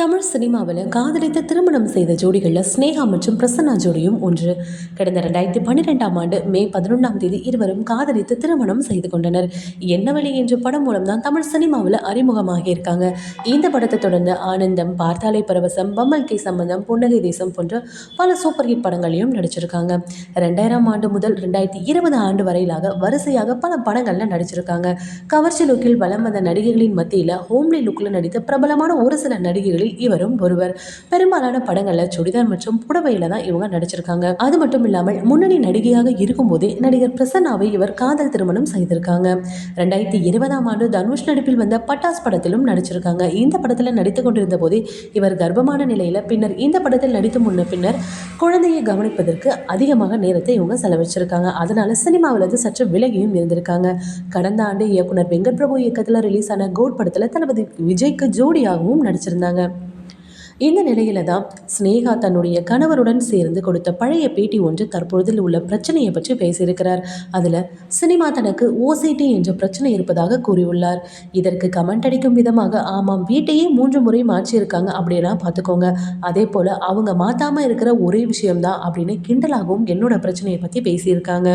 தமிழ் சினிமாவில் காதலித்து திருமணம் செய்த ஜோடிகளில் ஸ்னேகா மற்றும் பிரசன்னா ஜோடியும் ஒன்று. கடந்த ரெண்டாயிரத்தி பன்னிரெண்டாம் ஆண்டு மே பதினொன்றாம் தேதி இருவரும் காதலித்து திருமணம் செய்து கொண்டனர். என்ன வழி என்ற படம் மூலம் தான் தமிழ் சினிமாவில் அறிமுகமாகியிருக்காங்க இந்த படத்தை தொடர்ந்து ஆனந்தம் பார்த்தாலை பரவசம் பம்மல் கே சம்பந்தம் புன்னகை தேசம் போன்ற பல சூப்பர் ஹிட் படங்களையும் நடிச்சிருக்காங்க. ரெண்டாயிரம் ஆண்டு முதல் ரெண்டாயிரத்தி இருபது ஆண்டு வரையிலாக வரிசையாக பல படங்களில் நடிச்சிருக்காங்க. கவர்ச்சி லுக்கில் வலம் வந்த நடிகைகளின் மத்தியில் ஹோம்லி லுக்கில் நடித்த பிரபலமான ஒரு சில நடிகைகளில் இவரும் ஒருவர். பெரும்பாலான படங்களில் சுடிதார் மற்றும் புடவையில தான் இவங்க நடிச்சிருக்காங்க. அது மட்டும் இல்லாமல் முன்னணி நடிகையாக இருக்கும்போதே நடிகர் பிரசன்னாவை இவர் காதல் திருமணம் செய்திருக்காங்க. ரெண்டாயிரத்தி இருபதாம் ஆண்டு தனுஷ் நடிப்பில் வந்த பட்டாஸ் படத்திலும் நடிச்சிருக்காங்க. இந்த படத்தில் நடித்து கொண்டிருந்த போதே இவர் கர்ப்பமான நிலையில பின்னர் இந்த படத்தில் நடித்து முன்ன பின்னர் குழந்தையை கவனிப்பதற்கு அதிகமாக நேரத்தை இவங்க செலவழிச்சிருக்காங்க. அதனால சினிமாவில் இருந்து சற்று விலகியும் இருந்திருக்காங்க. கடந்த ஆண்டு இயக்குனர் வெங்கட் பிரபு இயக்கத்தில் ரிலீஸ் ஆன கோட் படத்தில் தளபதி விஜய்க்கு ஜோடியாகவும் நடிச்சிருந்தாங்க. இந்த நிலையில தான் ஸ்னேகா தன்னுடைய கணவருடன் சேர்ந்து கொடுத்த பழைய பேட்டி ஒன்று தற்பொழுதில் உள்ள பிரச்சனையை பற்றி பேசியிருக்கிறார். அதில் சினிமா தனக்கு ஓசிடி என்ற பிரச்சனை இருப்பதாக கூறியுள்ளார். இதற்கு கமெண்ட் அடிக்கும் விதமாக ஆமாம் வீட்டையே மூன்று முறை மாற்றியிருக்காங்க அப்படின்னா பார்த்துக்கோங்க. அதே போல் அவங்க மாற்றாமல் இருக்கிற ஒரே விஷயம்தான் அப்படின்னு கிண்டலாகவும் என்னோட பிரச்சனையை பற்றி பேசியிருக்காங்க.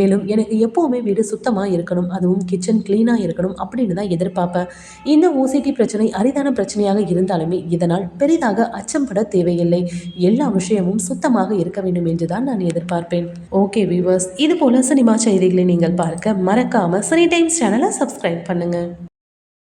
மேலும் எனக்கு எப்போவுமே வீடு சுத்தமாக இருக்கணும் அதுவும் கிச்சன் க்ளீனாக இருக்கணும் அப்படின்னு தான் எதிர்பார்ப்பேன். இந்த ஓசிடி பிரச்சனை அரிதான பிரச்சனையாக இருந்தாலுமே இதனால் பெரிய பெரிதாக அச்சம்பட தேவையில்லை. எல்லா விஷயமும் சுத்தமாக இருக்க வேண்டும் என்றுதான் நான் எதிர்பார்ப்பேன். ஓகே வியூவர்ஸ் இது போல சினிமா செய்திகளை நீங்கள் பார்க்க மறக்காம சினி டைம்ஸ் சேனலை சப்ஸ்கிரைப் பண்ணுங்க.